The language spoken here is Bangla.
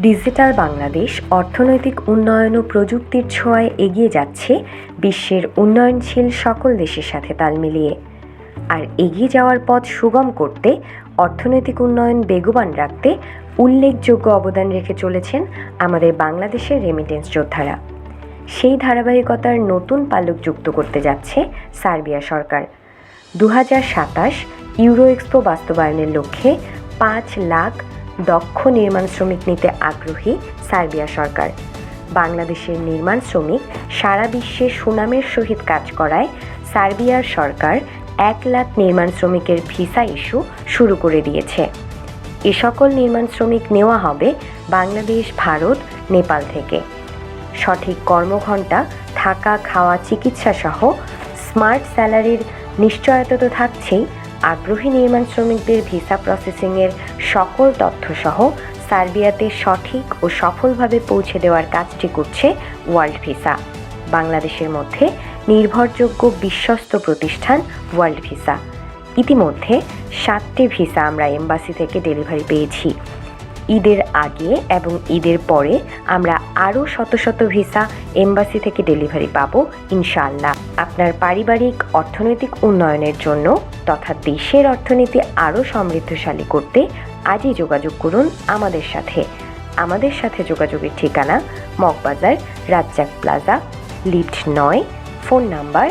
ডিজিটাল বাংলাদেশ, অর্থনৈতিক উন্নয়ন ও প্রযুক্তির ছোঁয়ায় এগিয়ে যাচ্ছে বিশ্বের উন্নয়নশীল সকল দেশের সাথে তাল মিলিয়ে। আর এগিয়ে যাওয়ার পথ সুগম করতে, অর্থনৈতিক উন্নয়ন বেগবান রাখতে উল্লেখযোগ্য অবদান রেখে চলেছেন আমাদের বাংলাদেশের রেমিটেন্স যোদ্ধারা। সেই ধারাবাহিকতার নতুন পালক যুক্ত করতে যাচ্ছে সার্বিয়া সরকার। দু সাতাশ ইউরো এক্সপো বাস্তবায়নের লক্ষ্যে পাঁচ লাখ দক্ষ নির্মাণ শ্রমিক নিতে আগ্রহী সার্বিয়া সরকার। বাংলাদেশের নির্মাণ শ্রমিক সারা বিশ্বে সুনামের সহিত কাজ করায় সার্বিয়ার সরকার এক লাখ নির্মাণ শ্রমিকের ভিসা ইস্যু শুরু করে দিয়েছে। এ সকল নির্মাণ শ্রমিক নেওয়া হবে বাংলাদেশ, ভারত, নেপাল থেকে। সঠিক কর্মঘণ্টা থাকা খাওয়া চিকিৎসা সহ স্মার্ট স্যালারির নিশ্চয়তা তো থাকছেই আগ্রহী নির্মাণ শ্রমিকদের ভিসা প্রসেসিংয়ের সকল তথ্যসহ সার্বিয়াতে সঠিক ও সফলভাবে পৌঁছে দেওয়ার কাজটি করছে ওয়ার্ল্ড ভিসা। বাংলাদেশের মধ্যে নির্ভরযোগ্য বিশ্বস্ত প্রতিষ্ঠান ওয়ার্ল্ড ভিসা। ইতিমধ্যে সাতটি ভিসা আমরা এম্বাসি থেকে ডেলিভারি পেয়েছি। ঈদের আগে এবং ঈদের পরে আমরা আরও শত শত ভিসা এম্বাসি থেকে ডেলিভারি পাবো ইনশাল্লাহ আপনার পারিবারিক অর্থনৈতিক উন্নয়নের জন্য তথা দেশের অর্থনীতি আরও সমৃদ্ধশালী করতে আজই যোগাযোগ করুন আমাদের সাথে। আমাদের সাথে যোগাযোগের ঠিকানা মগবাজার, রাজ্জাক প্লাজা, লিফট নয়, ফোন নাম্বার